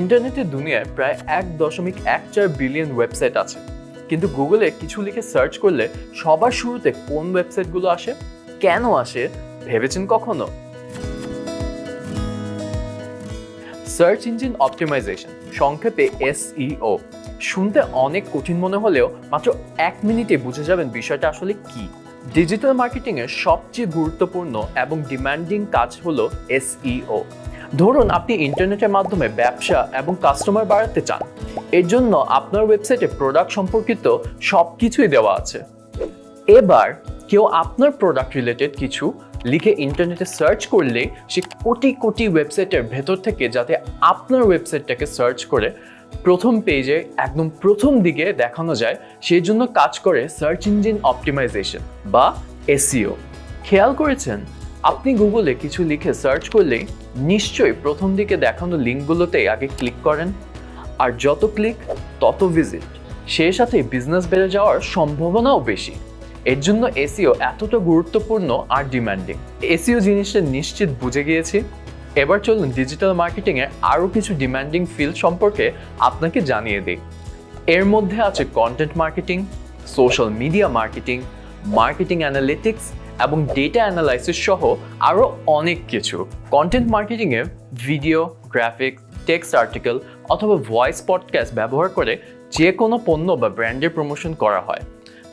ইন্টারনেটের দুনিয়ায় প্রায় এক দশমিক এক চার বিলিয়ন ওয়েবসাইট আছে। কিন্তু গুগলে কিছু লিখে সার্চ করলে সবার শুরুতে কোন ওয়েবসাইটগুলো আসে, কেন আসে, ভেবেছেন কখনো? সার্চ ইঞ্জিন অপটিমাইজেশন সংক্ষেপে এসইও শুনতে অনেক কঠিন মনে হলেও মাত্র এক মিনিটে বুঝে যাবেন বিষয়টা আসলে কি। ডিজিটাল মার্কেটিং এর সবচেয়ে গুরুত্বপূর্ণ এবং ডিমান্ডিং কাজ হলো এসইও ধরুন আপনি ইন্টারনেটের মাধ্যমে ব্যবসা এবং কাস্টমার বাড়াতে চান। এর জন্য আপনার ওয়েবসাইটে প্রোডাক্ট সম্পর্কিত সব কিছুই দেওয়া আছে। এবার কেউ আপনার প্রোডাক্ট রিলেটেড কিছু লিখে ইন্টারনেটে সার্চ করলে সে কোটি কোটি ওয়েবসাইটের ভেতর থেকে যাতে আপনার ওয়েবসাইটটাকে সার্চ করে প্রথম পেজে একদম প্রথম দিকে দেখানো যায়, সেই জন্য কাজ করে সার্চ ইঞ্জিন অপটিমাইজেশন বা এসিও খেয়াল করেছেন? আপনি গুগলে কিছু লিখে সার্চ করলেই নিশ্চয়ই প্রথম দিকে দেখানো লিঙ্কগুলোতেই আগে ক্লিক করেন। আর যত ক্লিক, তত ভিজিট। সেই সাথে বিজনেস বেড়ে যাওয়ার সম্ভাবনাও বেশি। এর জন্য এসিও এতটা গুরুত্বপূর্ণ আর ডিমান্ডিং। এসিও জিনিসটা নিশ্চিত বুঝে গিয়েছি। এবার চলুন ডিজিটাল মার্কেটিং এর আরও কিছু ডিমান্ডিং ফিল্ড সম্পর্কে আপনাকে জানিয়ে দিই। এর মধ্যে আছে content marketing social media marketing marketing analytics এবং ডেটা অ্যানালাইসিস সহ আরও অনেক কিছু। কন্টেন্ট মার্কেটিংয়ে ভিডিও গ্রাফিক্স টেক্সট আর্টিকেল অথবা ভয়েস পডকাস্ট ব্যবহার করে যে কোনো পণ্য বা ব্র্যান্ডের প্রমোশন করা হয়,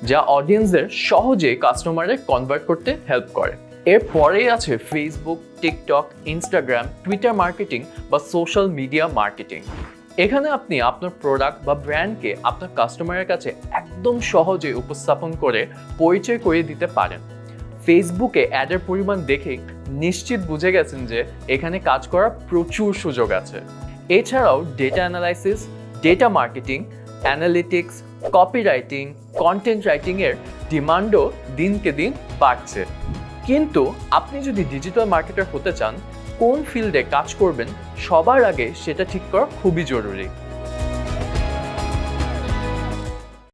যা অডিয়েন্সদের সহজে কাস্টমারে কনভার্ট করতে হেল্প করে। এরপরেই আছে Facebook TikTok Instagram Twitter marketing বা সোশ্যাল মিডিয়া মার্কেটিং এখানে আপনি আপনার প্রোডাক্ট বা ব্র্যান্ডকে আপনার কাস্টমারের কাছে একদম সহজে উপস্থাপন করে পরিচয় করিয়ে দিতে পারেন। ফেসবুকে অ্যাডের পরিমাণ দেখে নিশ্চিত বুঝে গেছেন যে এখানে কাজ করার প্রচুর সুযোগ আছে। এছাড়াও data analysis data marketing analytics copywriting content রাইটিংয়ের ডিমান্ডও দিনকে দিন বাড়ছে। কিন্তু আপনি যদি ডিজিটাল মার্কেটার হতে চান, কোন ফিল্ডে কাজ করবেন, সবার আগে সেটা ঠিক করা খুবই জরুরি।